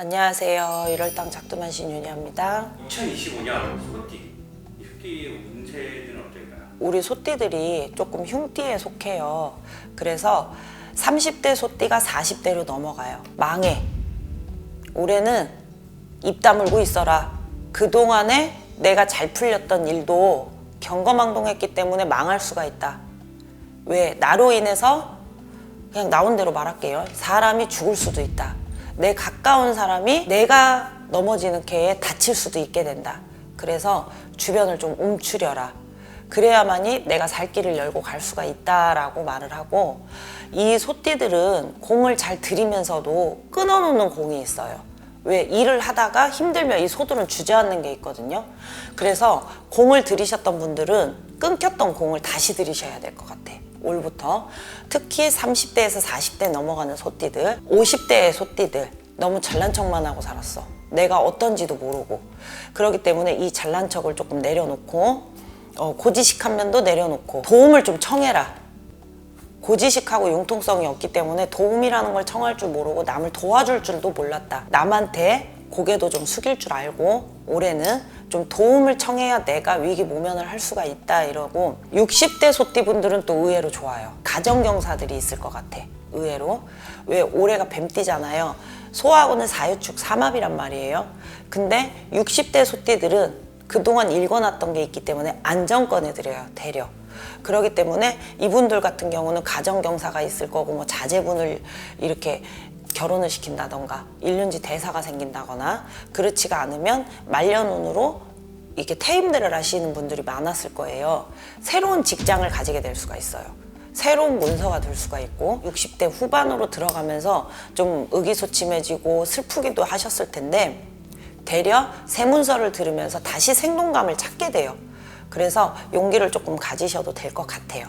안녕하세요. 1월당 작두만 신윤희입니다. 2025년 소띠 이 소띠의 운세는 어떨까요? 우리 소띠들이 조금 흉띠에 속해요. 그래서 30대 소띠가 40대로 넘어가요. 망해. 올해는 입 다물고 있어라. 그동안에 내가 잘 풀렸던 일도 경거망동했기 때문에 망할 수가 있다. 왜? 나로 인해서 그냥 나온 대로 말할게요. 사람이 죽을 수도 있다. 내 가까운 사람이 내가 넘어지는 개에 다칠 수도 있게 된다. 그래서 주변을 좀 움츠려라. 그래야만이 내가 살 길을 열고 갈 수가 있다라고 말을 하고 이 소띠들은 공을 잘 들이면서도 끊어놓는 공이 있어요. 왜 일을 하다가 힘들면 이 소들은 주저앉는 게 있거든요. 그래서 공을 들이셨던 분들은 끊겼던 공을 다시 들이셔야 될 것 같아. 올부터 특히 30대에서 40대 넘어가는 소띠들, 50대의 소띠들 너무 잘난 척만 하고 살았어. 내가 어떤지도 모르고 그렇기 때문에 이 잘난 척을 조금 내려놓고 어, 고지식한 면도 내려놓고 도움을 좀 청해라. 고지식하고 융통성이 없기 때문에 도움이라는 걸 청할 줄 모르고 남을 도와줄 줄도 몰랐다. 남한테 고개도 좀 숙일 줄 알고 올해는 좀 도움을 청해야 내가 위기 모면을 할 수가 있다 이러고 60대 소띠분들은 또 의외로 좋아요. 가정경사들이 있을 것 같아. 의외로. 왜 올해가 뱀띠잖아요. 소하고는 사유축 삼합이란 말이에요. 근데 60대 소띠들은 그동안 읽어놨던 게 있기 때문에 안정권에 들여요. 대려. 그렇기 때문에 이분들 같은 경우는 가정경사가 있을 거고 뭐 자제분을 이렇게 결혼을 시킨다던가 일륜지 대사가 생긴다거나 그렇지가 않으면 말년운으로 이렇게 퇴임들을 하시는 분들이 많았을 거예요. 새로운 직장을 가지게 될 수가 있어요. 새로운 문서가 될 수가 있고 60대 후반으로 들어가면서 좀 의기소침해지고 슬프기도 하셨을 텐데 되려 새 문서를 들으면서 다시 생동감을 찾게 돼요. 그래서 용기를 조금 가지셔도 될 것 같아요.